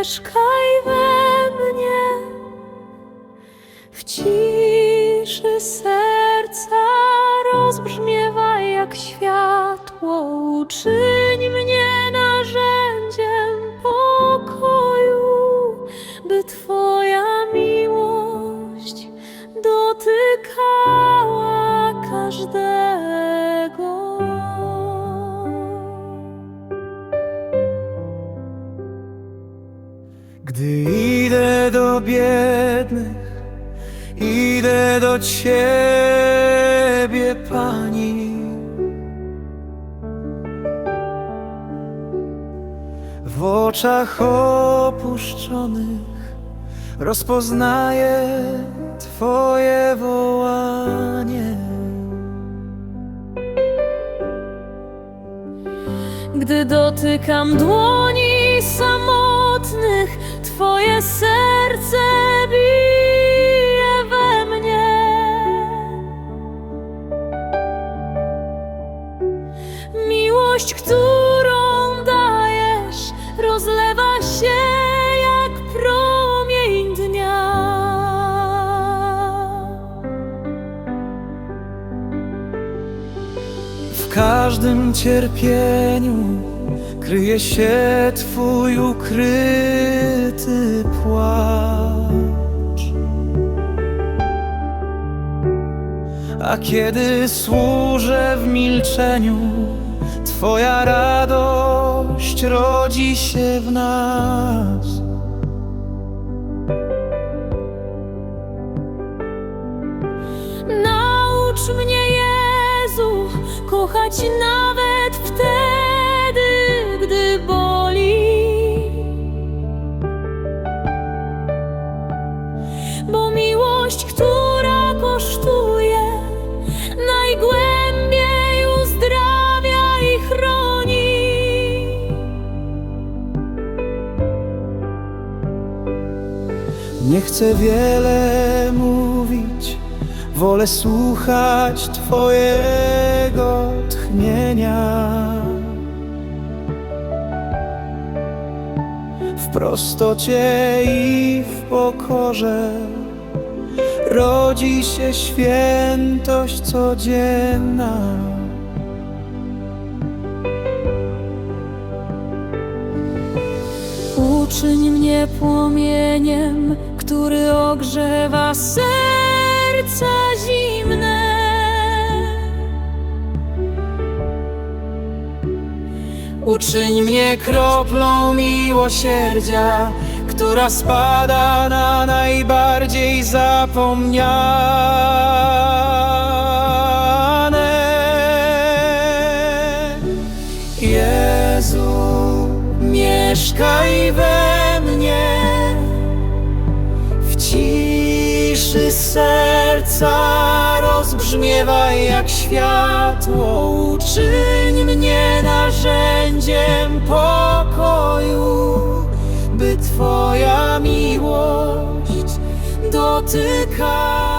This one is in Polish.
mieszkaj we mnie. W ciszy serca rozbrzmiewaj jak światło, uczyń mnie narzędziem Gdy idę do biednych, idę do Ciebie, Pani. W oczach opuszczonych rozpoznaję Twoje wołanie. Gdy dotykam dłoni Miłość, którą dajesz, rozlewa się jak promień dnia. W każdym cierpieniu kryje się Twój ukryty płacz. A kiedy służę w milczeniu, Twoja radość rodzi się w nas. Naucz mnie, Jezu, kochać nawet Nie chcę wiele mówić, wolę słuchać Twojego tchnienia. W prostocie i w pokorze rodzi się świętość codzienna. Uczyń mnie płomieniem, który ogrzewa serca zimne. Uczyń mnie kroplą miłosierdzia, która spada na najbardziej zapomniane. Jezu, mieszkaj we mnie, serca rozbrzmiewaj jak światło. Uczyń mnie narzędziem pokoju, by Twoja miłość dotykała